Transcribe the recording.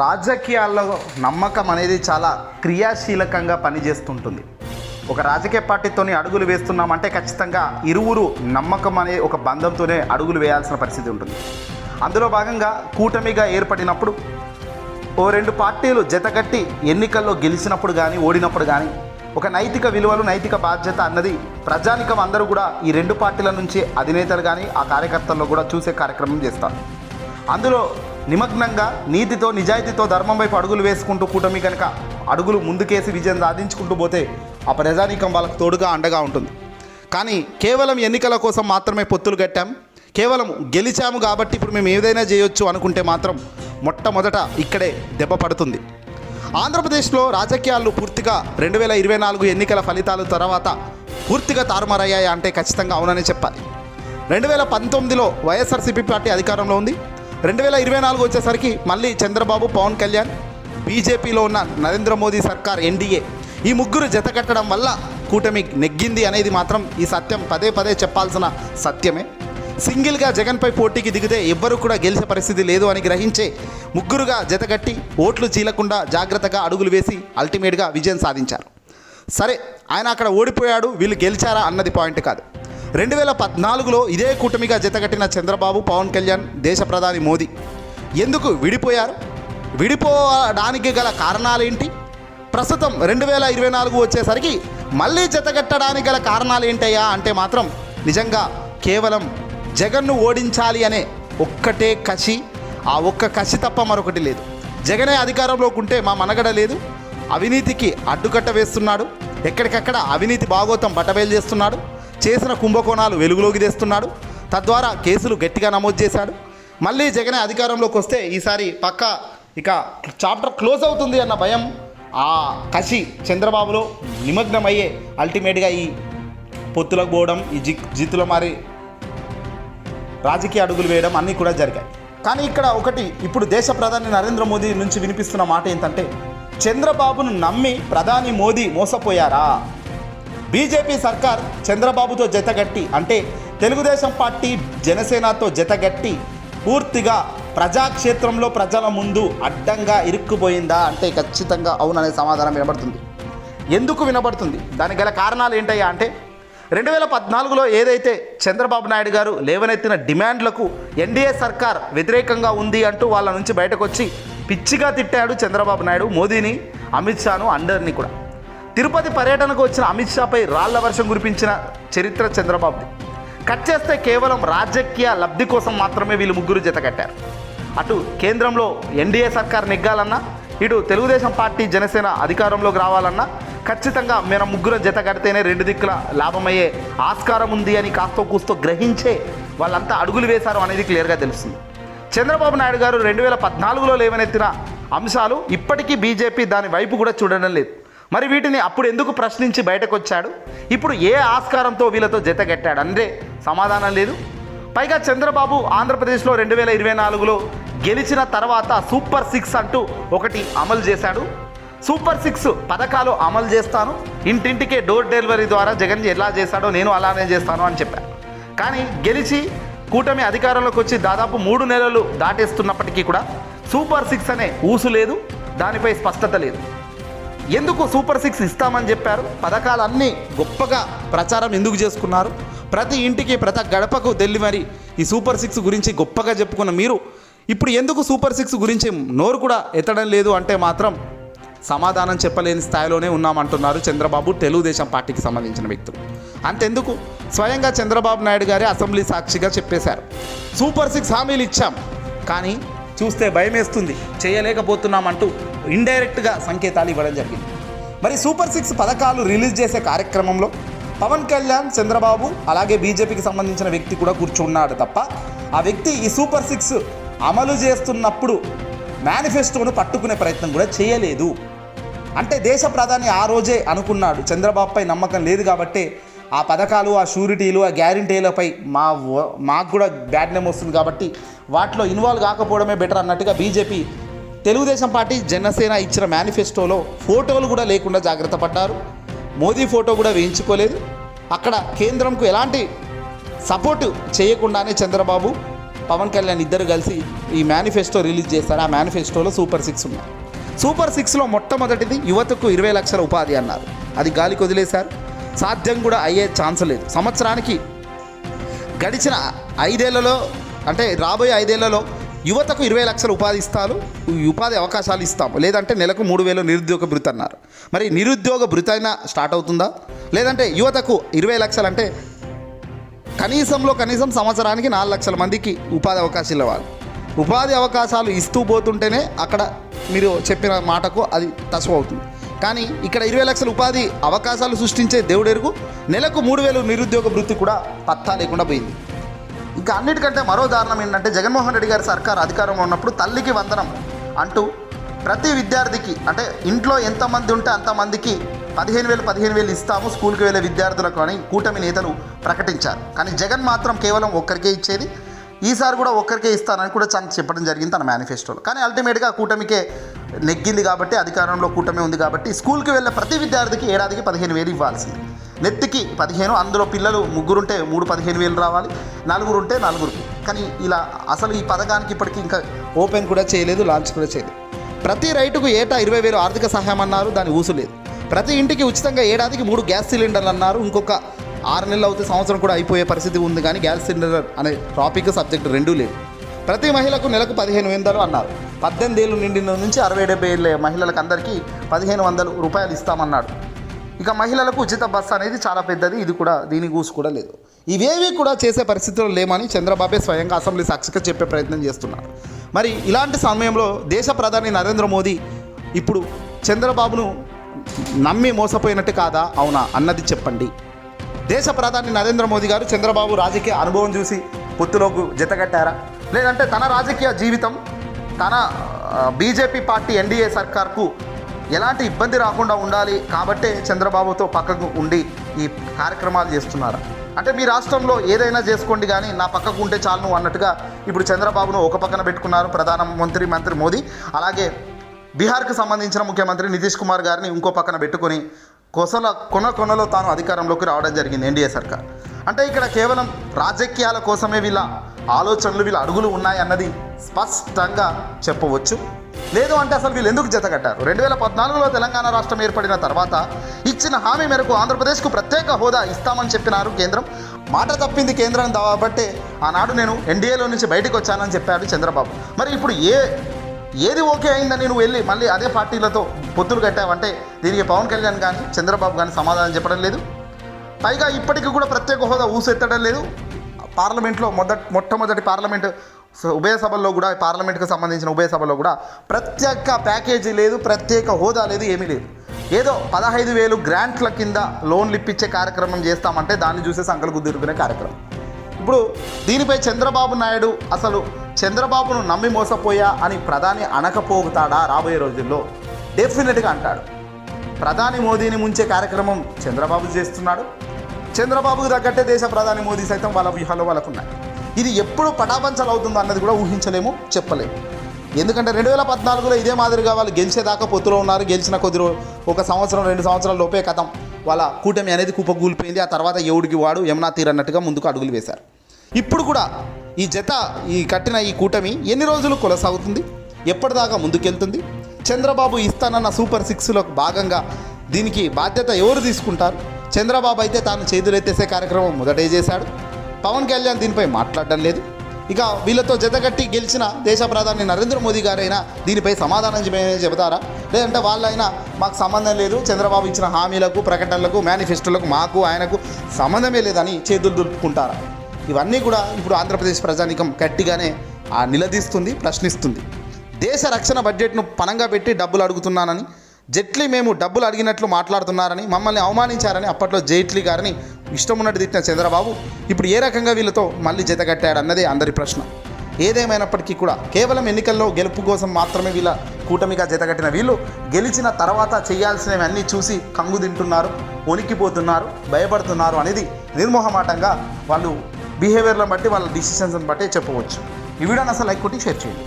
రాజకీయాల్లో నమ్మకం అనేది చాలా క్రియాశీలకంగా పనిచేస్తుంటుంది. ఒక రాజకీయ పార్టీతోని అడుగులు వేస్తున్నామంటే ఖచ్చితంగా ఇరువురు నమ్మకం అనే ఒక బంధంతోనే అడుగులు వేయాల్సిన పరిస్థితి ఉంటుంది. అందులో భాగంగా కూటమిగా ఏర్పడినప్పుడు ఓ రెండు పార్టీలు జతగట్టి ఎన్నికల్లో గెలిచినప్పుడు కానీ ఓడినప్పుడు కానీ ఒక నైతిక విలువలు నైతిక బాధ్యత అన్నది ప్రజానికం అందరూ కూడా ఈ రెండు పార్టీల నుంచి అధినేతలు కానీ ఆ కార్యకర్తల్లో కూడా చూసే కార్యక్రమం చేస్తారు. అందులో నిమగ్నంగా నీతితో నిజాయితీతో ధర్మం వైపు అడుగులు వేసుకుంటూ కూటమి కనుక అడుగులు ముందుకేసి విజయం సాధించుకుంటూ పోతే ఆ ప్రజానీకం వాళ్ళకు తోడుగా అండగా ఉంటుంది. కానీ కేవలం ఎన్నికల కోసం మాత్రమే పొత్తులు కట్టాం. కేవలం గెలిచాము కాబట్టి ఇప్పుడు మేము ఏదైనా చేయొచ్చు అనుకుంటే మాత్రం మొట్టమొదట ఇక్కడే దెబ్బ పడుతుంది. ఆంధ్రప్రదేశ్లో రాజకీయాలు పూర్తిగా రెండు వేల ఇరవై నాలుగు ఎన్నికల ఫలితాల తర్వాత పూర్తిగా తారుమారయ్యాయి అంటే ఖచ్చితంగా అవుననే చెప్పాలి. రెండు వేల పంతొమ్మిదిలో వైఎస్ఆర్సీపీ పార్టీ అధికారంలో ఉంది. రెండు వేల ఇరవై నాలుగు వచ్చేసరికి మళ్ళీ చంద్రబాబు పవన్ కళ్యాణ్ బీజేపీలో ఉన్న నరేంద్ర మోదీ సర్కార్ ఎన్డీఏ ఈ ముగ్గురు జతకట్టడం వల్ల కూటమి నెగ్గింది అనేది మాత్రం ఈ సత్యం పదే పదే చెప్పాల్సిన సత్యమే. సింగిల్గా జగన్పై పోటీకి దిగితే ఎవ్వరూ కూడా గెలిచే పరిస్థితి లేదు అని గ్రహించే ముగ్గురుగా జతగట్టి ఓట్లు చీలకుండా జాగ్రత్తగా అడుగులు వేసి అల్టిమేట్గా విజయం సాధించారు. సరే ఆయన అక్కడ ఓడిపోయాడు వీళ్ళు గెలిచారా అన్నది పాయింట్ కాదు. రెండు వేల పద్నాలుగులో ఇదే కూటమిగా జతకట్టిన చంద్రబాబు పవన్ కళ్యాణ్ దేశ ప్రధాని మోదీ. ఎందుకు విడిపోయారు? విడిపోవడానికి గల కారణాలేంటి? ప్రస్తుతం రెండు వేల ఇరవై నాలుగు వచ్చేసరికి మళ్ళీ జతగట్టడానికి గల కారణాలు ఏంటయ్యా అంటే మాత్రం నిజంగా కేవలం జగన్ను ఓడించాలి అనే ఒక్కటే కసి ఆ ఒక్క కసి తప్ప మరొకటి లేదు. జగనే అధికారంలోకి ఉంటే మా మనగడ లేదు. అవినీతికి అడ్డుకట్ట వేస్తున్నాడు. ఎక్కడికక్కడ అవినీతి భాగోతం బట్టబయలు చేస్తున్నాడు. చేసిన కుంభకోణాలు వెలుగులోకి తెస్తున్నాడు. తద్వారా కేసులు గట్టిగా నమోదు చేశాడు. మళ్ళీ జగనే అధికారంలోకి వస్తే ఈసారి పక్క ఇక చాప్టర్ క్లోజ్ అవుతుంది అన్న భయం ఆ కసి చంద్రబాబులో నిమగ్నమయ్యే అల్టిమేట్గా ఈ పొత్తులకు పోవడం ఈ జి జిత్తులో మారి రాజకీయ అడుగులు వేయడం అన్నీ కూడా జరిగాయి. కానీ ఇక్కడ ఒకటి ఇప్పుడు దేశ ప్రధాని నరేంద్ర మోదీ నుంచి వినిపిస్తున్న మాట ఏంటంటే చంద్రబాబును నమ్మి ప్రధాని మోదీ మోసపోయారా? బీజేపీ సర్కార్ చంద్రబాబుతో జతగట్టి అంటే తెలుగుదేశం పార్టీ జనసేనతో జతగట్టి పూర్తిగా ప్రజాక్షేత్రంలో ప్రజల ముందు అడ్డంగా ఇరుక్కుపోయిందా అంటే ఖచ్చితంగా అవుననే సమాధానం వినబడుతుంది. ఎందుకు వినబడుతుంది? దానికి గల కారణాలు ఏంటయ్యా అంటే రెండు వేల పద్నాలుగులో ఏదైతే చంద్రబాబు నాయుడు గారు లేవనెత్తిన డిమాండ్లకు ఎన్డీఏ సర్కార్ వ్యతిరేకంగా ఉంది అంటూ వాళ్ళ నుంచి బయటకు వచ్చి పిచ్చిగా తిట్టాడు చంద్రబాబు నాయుడు మోదీని అమిత్ షాను అందరినీ కూడా. తిరుపతి పర్యటనకు వచ్చిన అమిత్ షాపై రాళ్ళ వర్షం కురిపించిన చరిత్ర చంద్రబాబుది. కట్ చేస్తే కేవలం రాజకీయ లబ్ధి కోసం మాత్రమే వీళ్ళు ముగ్గురు జతకట్టారు అటు కేంద్రంలో ఎన్డీఏ సర్కార్ నెగ్గాలన్నా ఇటు తెలుగుదేశం పార్టీ జనసేన అధికారంలోకి రావాలన్నా ఖచ్చితంగా మన ముగ్గురు జత కడితేనే రెండు దిక్కుల లాభమయ్యే ఆస్కారం ఉంది అని కాస్తో కూస్తో గ్రహించే వాళ్ళంతా అడుగులు వేశారు అనేది క్లియర్గా తెలుస్తుంది. చంద్రబాబు నాయుడు గారు రెండు వేల పద్నాలుగులో లేవనెత్తిన అంశాలు ఇప్పటికీ బీజేపీ దాని వైపు కూడా చూడడం లేదు. మరి వీటిని అప్పుడు ఎందుకు ప్రశ్నించి బయటకు వచ్చాడు ఇప్పుడు ఏ ఆస్కారంతో వీళ్ళతో జతగట్టాడు? అంటే సమాధానం లేదు. పైగా చంద్రబాబు ఆంధ్రప్రదేశ్లో రెండు వేల ఇరవై నాలుగులో గెలిచిన తర్వాత సూపర్ సిక్స్ అంటూ ఒకటి అమలు చేశాడు. సూపర్ సిక్స్ పథకాలు అమలు చేస్తాను. ఇంటింటికే డోర్ డెలివరీ ద్వారా జగన్ ఎలా చేశాడో నేను అలానే చేస్తాను అని చెప్పాను కానీ గెలిచి కూటమి అధికారంలోకి వచ్చి దాదాపు మూడు నెలలు దాటేస్తున్నప్పటికీ కూడా సూపర్ సిక్స్ అనే ఊసు లేదు. దానిపై స్పష్టత లేదు. ఎందుకు సూపర్ సిక్స్ ఇస్తామని చెప్పారు? పథకాలన్నీ గొప్పగా ప్రచారం ఎందుకు చేసుకున్నారు? ప్రతి ఇంటికి ప్రతి గడపకు తెల్లి మరి ఈ సూపర్ సిక్స్ గురించి గొప్పగా చెప్పుకున్న మీరు ఇప్పుడు ఎందుకు సూపర్ సిక్స్ గురించి నోరు కూడా ఎత్తడం లేదు అంటే మాత్రం సమాధానం చెప్పలేని స్థాయిలోనే ఉన్నామంటున్నారు చంద్రబాబు తెలుగుదేశం పార్టీకి సంబంధించిన వ్యక్తులు. అంతెందుకు? స్వయంగా చంద్రబాబు నాయుడు గారే అసెంబ్లీ సాక్షిగా చెప్పేశారు. సూపర్ సిక్స్ హామీలు ఇచ్చాం. కానీ చూస్తే భయమేస్తుంది. చేయలేకపోతున్నామంటూ ఇండైరెక్ట్గా సంకేతాలు ఇవ్వడం జరిగింది. మరి సూపర్ సిక్స్ పథకాలు రిలీజ్ చేసే కార్యక్రమంలో పవన్ కళ్యాణ్ చంద్రబాబు అలాగే బీజేపీకి సంబంధించిన వ్యక్తి కూడా కూర్చున్నాడు తప్ప ఆ వ్యక్తి ఈ సూపర్ సిక్స్ అమలు చేస్తున్నప్పుడు మేనిఫెస్టోను పట్టుకునే ప్రయత్నం కూడా చేయలేదు. అంటే దేశ ప్రధాని ఆ రోజే అనుకున్నాడు చంద్రబాబుపై నమ్మకం లేదు కాబట్టి ఆ పథకాలు ఆ షూరిటీలు ఆ గ్యారంటీలపై మా మాకు కూడా బ్యాడ్ నేమ్ వస్తుంది కాబట్టి వాటిలో ఇన్వాల్వ్ కాకపోవడమే బెటర్ అన్నట్టుగా బీజేపీ తెలుగుదేశం పార్టీ జనసేన ఇచ్చిన మేనిఫెస్టోలో ఫోటోలు కూడా లేకుండా జాగ్రత్త పడ్డారు. మోదీ ఫోటో కూడా వేయించుకోలేదు. అక్కడ కేంద్రంకు ఎలాంటి సపోర్టు చేయకుండానే చంద్రబాబు పవన్ కళ్యాణ్ ఇద్దరు కలిసి ఈ మేనిఫెస్టో రిలీజ్ చేస్తారు ఆ మేనిఫెస్టోలో సూపర్ సిక్స్ ఉన్నాయి. సూపర్ సిక్స్లో మొట్టమొదటిది యువతకు ఇరవై లక్షల ఉపాధి అన్నారు. అది గాలి కొదిలేశారు సాధ్యం కూడా అయ్యే ఛాన్స్ లేదు. సంవత్సరానికి గడిచిన ఐదేళ్ళలో అంటే రాబోయే ఐదేళ్ళలో యువతకు ఇరవై లక్షలు ఉపాధి ఇస్తారు ఉపాధి అవకాశాలు ఇస్తాము. లేదంటే నెలకు మూడు వేలు నిరుద్యోగ భృతి అన్నారు. మరి నిరుద్యోగ భృతి అయినా స్టార్ట్ అవుతుందా? లేదంటే యువతకు ఇరవై లక్షలు అంటే కనీసంలో కనీసం సంవత్సరానికి నాలుగు లక్షల మందికి ఉపాధి అవకాశాలు ఇవ్వాలి. ఉపాధి అవకాశాలు ఇస్తూ పోతుంటేనే అక్కడ మీరు చెప్పిన మాటకు అది తసువు అవుతుంది. కానీ ఇక్కడ ఇరవై లక్షల ఉపాధి అవకాశాలు సృష్టించే దేవుడెరుగు నెలకు మూడు వేలు నిరుద్యోగ వృత్తి కూడా పత్తా లేకుండా పోయింది. ఇంకా అన్నిటికంటే మరో దారుణం ఏంటంటే జగన్మోహన్ రెడ్డి గారి సర్కార్ అధికారంలో ఉన్నప్పుడు తల్లికి వందనం అంటూ ప్రతి విద్యార్థికి అంటే ఇంట్లో ఎంతమంది ఉంటే అంతమందికి పదిహేను వేలు పదిహేను వేలు ఇస్తాము స్కూల్కి వెళ్ళే విద్యార్థులకు అని కూటమి నేతలు ప్రకటించారు. కానీ జగన్ మాత్రం కేవలం ఒక్కరికే ఇచ్చేది. ఈసారి కూడా ఒక్కరికే ఇస్తానని కూడా చంద్ర చెప్పడం జరిగింది తన మేనిఫెస్టోలో కానీ అల్టిమేట్గా కూటమికే నెగ్గింది కాబట్టి అధికారంలో కూటమి ఉంది కాబట్టి స్కూల్కి వెళ్ళే ప్రతి విద్యార్థికి ఏడాదికి పదిహేను వేలు ఇవ్వాల్సింది. నెత్తికి పదిహేను అందులో పిల్లలు ముగ్గురుంటే మూడు పదిహేను వేలు రావాలి నలుగురు. ఉంటే నలుగురికి కానీ ఇలా అసలు ఈ పథకానికి ఇప్పటికీ ఇంకా ఓపెన్ కూడా చేయలేదు లాంచ్ కూడా చేయలేదు. ప్రతి రైతుకు ఏటా ఇరవై వేలు ఆర్థిక సహాయం అన్నారు దాని ఊసు లేదు. ప్రతి ఇంటికి ఉచితంగా ఏడాదికి మూడు గ్యాస్ సిలిండర్లు అన్నారు ఇంకొక ఆరు నెలలు అవుతే సంవత్సరం కూడా అయిపోయే పరిస్థితి ఉంది కానీ గ్యాస్ సిలిండర్ అనే టాపిక్ సబ్జెక్ట్ రెండూ లేదు ప్రతి మహిళకు నెలకు పదిహేను వందలు అన్నారు. పద్దెనిమిది ఏళ్ళు నిండిన నుంచి అరవై డెబ్బై ఏళ్ళ మహిళలకు అందరికీ పదిహేను వందలు రూపాయలు ఇస్తామన్నాడు. ఇక మహిళలకు ఉచిత బస్సు అనేది చాలా పెద్దది ఇది కూడా దీని గూసు కూడా లేదు. ఇవేవి కూడా చేసే పరిస్థితులు లేమని చంద్రబాబే స్వయంగా అసెంబ్లీ సాక్షిగా చెప్పే ప్రయత్నం చేస్తున్నారు. మరి ఇలాంటి సమయంలో దేశ ప్రధాని నరేంద్ర మోదీ ఇప్పుడు చంద్రబాబును నమ్మి మోసపోయినట్టు కాదా? అవునా? అన్నది చెప్పండి. దేశ ప్రధాని నరేంద్ర మోదీ గారు చంద్రబాబు రాజకీయ అనుభవం చూసి పొత్తులోకి జతగట్టారా లేదంటే తన రాజకీయ జీవితం తన బీజేపీ పార్టీ ఎన్డీఏ సర్కార్కు ఎలాంటి ఇబ్బంది రాకుండా ఉండాలి కాబట్టే చంద్రబాబుతో పక్కకు ఉండి ఈ కార్యక్రమాలు చేస్తున్నారా? అంటే మీ రాష్ట్రంలో ఏదైనా చేసుకోండి కానీ నా పక్కకు ఉంటే చాలు అన్నట్టుగా ఇప్పుడు చంద్రబాబును ఒక పక్కన పెట్టుకున్నారు ప్రధానమంత్రి మంత్రి మోదీ. అలాగే బీహార్కు సంబంధించిన ముఖ్యమంత్రి నితీష్ కుమార్ గారిని ఇంకో పక్కన పెట్టుకొని కొసల కొన కొనలో తాను అధికారంలోకి రావడం జరిగింది ఎన్డీఏ సర్కార్. అంటే ఇక్కడ కేవలం రాజకీయాల కోసమే వీళ్ళ ఆలోచనలు వీళ్ళ అడుగులు ఉన్నాయన్నది స్పష్టంగా చెప్పవచ్చు. లేదు అంటే అసలు వీళ్ళు ఎందుకు జతకట్టారు రెండు వేల పద్నాలుగులో తెలంగాణ రాష్ట్రం ఏర్పడిన తర్వాత ఇచ్చిన హామీ మేరకు ఆంధ్రప్రదేశ్కు ప్రత్యేక హోదా ఇస్తామని చెప్పినారు కేంద్రం. మాట తప్పింది కేంద్రం కాబట్టే ఆనాడు నేను ఎన్డీఏలో నుంచి బయటకు వచ్చానని చెప్పాడు చంద్రబాబు. మరి ఇప్పుడు ఏ ఏది ఓకే అయిందని నువ్వు వెళ్ళి మళ్ళీ అదే పార్టీలతో పొత్తులు కట్టావంటే దీనికి పవన్ కళ్యాణ్ కానీ చంద్రబాబు కానీ సమాధానం చెప్పడం లేదు. పైగా ఇప్పటికీ కూడా ప్రత్యేక హోదా ఊసెత్తడం లేదు. పార్లమెంట్లో మొదట మొట్టమొదటి పార్లమెంట్ ఉభయ సభల్లో కూడా పార్లమెంట్కి సంబంధించిన ఉభయ సభలో కూడా ప్రత్యేక ప్యాకేజీ లేదు ప్రత్యేక హోదా లేదు ఏమీ లేదు. ఏదో పదహైదు వేలు గ్రాంట్ల కింద లోన్లు ఇప్పించే కార్యక్రమం చేస్తామంటే దాన్ని చూసే సంకలు గుద్దురుకునే కార్యక్రమం. ఇప్పుడు దీనిపై చంద్రబాబు నాయుడు అసలు చంద్రబాబును నమ్మి మోసపోయా అని ప్రధాని అనకపోగుతాడా రాబోయే రోజుల్లో? డెఫినెట్గా అంటాడు. ప్రధాని మోదీని ముంచే కార్యక్రమం చంద్రబాబు చేస్తున్నాడు. చంద్రబాబుకు తగ్గట్టే దేశ ప్రధాని మోదీ సైతం వాళ్ళ వ్యూహాలు వాళ్ళకున్నాయి. ఇది ఎప్పుడు పటాపంచలు అవుతుందో అన్నది కూడా ఊహించలేము చెప్పలేము. ఎందుకంటే రెండు వేల పద్నాలుగులో ఇదే మాదిరిగా వాళ్ళు గెలిచేదాకా పొత్తులో ఉన్నారు. గెలిచిన కొద్ది ఒక సంవత్సరం రెండు సంవత్సరాల లోపే కథం. వాళ్ళ కూటమి అనేది కుప్పగూలిపోయింది ఆ తర్వాత ఎవడికి వాడు యమునా తీర్ అన్నట్టుగా ముందుకు అడుగులు వేశారు. ఇప్పుడు కూడా ఈ జత ఈ కట్టిన ఈ కూటమి ఎన్ని రోజులు కొనసాగుతుంది? ఎప్పటిదాకా ముందుకెళ్తుంది? చంద్రబాబు ఇస్తానన్న సూపర్ సిక్స్లో భాగంగా దీనికి బాధ్యత ఎవరు తీసుకుంటారు? చంద్రబాబు అయితే తాను చేతులెత్తేసే కార్యక్రమం మొదటే చేశాడు. పవన్ కళ్యాణ్ దీనిపై మాట్లాడడం లేదు. ఇక వీళ్ళతో జతగట్టి గెలిచిన దేశ ప్రధాని నరేంద్ర మోదీ గారైనా దీనిపై సమాధానం చెబుతారా? లేదంటే వాళ్ళైనా మాకు సంబంధం లేదు చంద్రబాబు ఇచ్చిన హామీలకు ప్రకటనలకు మేనిఫెస్టోలకు మాకు ఆయనకు సంబంధమే లేదని చేతులు దులుపుకుంటారా? ఇవన్నీ కూడా ఇప్పుడు ఆంధ్రప్రదేశ్ ప్రజానికం గట్టిగానే ఆ నిలదీస్తుంది ప్రశ్నిస్తుంది. దేశ రక్షణ బడ్జెట్ను పణంగా పెట్టి డబ్బులు అడుగుతున్నానని జైట్లీ మేము డబ్బులు అడిగినట్లు మాట్లాడుతున్నారని మమ్మల్ని అవమానించారని అప్పట్లో జైట్లీ గారిని ఇష్టం ఉన్నట్టు తిట్టిన చంద్రబాబు ఇప్పుడు ఏ రకంగా వీళ్ళతో మళ్ళీ జతకట్టాడు అన్నదే అందరి ప్రశ్న. ఏదేమైనప్పటికీ కూడా కేవలం ఎన్నికల్లో గెలుపు కోసం మాత్రమే వీళ్ళ కూటమిగా జతకట్టిన వీళ్ళు గెలిచిన తర్వాత చేయాల్సినవి అన్నీ చూసి కంగు తింటున్నారు వణికిపోతున్నారు భయపడుతున్నారు అనేది నిర్మోహమాటంగా వాళ్ళు బిహేవియర్లను బట్టి వాళ్ళ డిసిషన్స్ని బట్టి చెప్పవచ్చు. ఈ వీడియోని అసలు లైక్ కొట్టి షేర్ చేయండి.